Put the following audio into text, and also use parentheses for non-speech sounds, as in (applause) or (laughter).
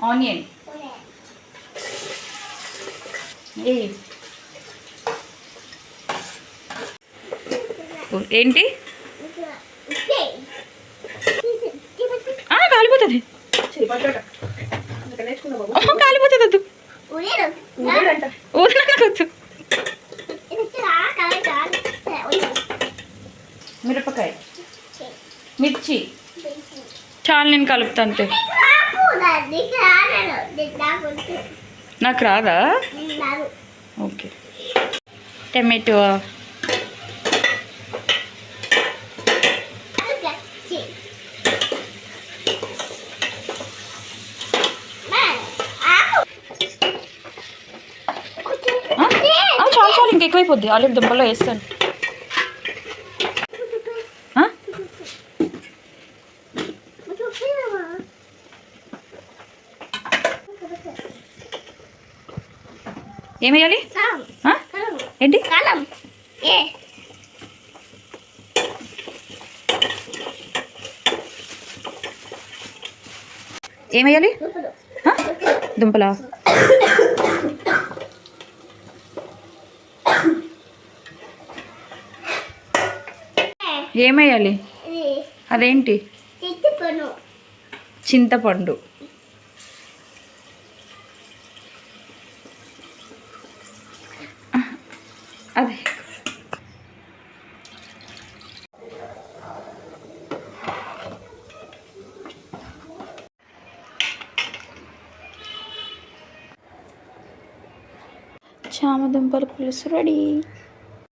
Onion ఏంటి? ఆ, కాలిపోతుంది. కాలిపోతుంది వద్దు. ఊరినకొద్దు మిరపకాయ. మిర్చి. చాలు నేను కలుపుతా అంతే (laughs) నాకు రాదా? ఓకే. టమాటో. చాలు చాలు ఇంక ఎక్కువైపోద్ది ఆల్రెడీ దుంపలో వేస్తాను. ఏం వేయాలి ఆ? ఏంటి? కాలం. ఏ? ఏం వేయాలి ఆ? దుంపలా? ఏం? వేయాలి ఇది అదేంటి? చింతపండు. అదే చామదుంపల పులుసు రెడీ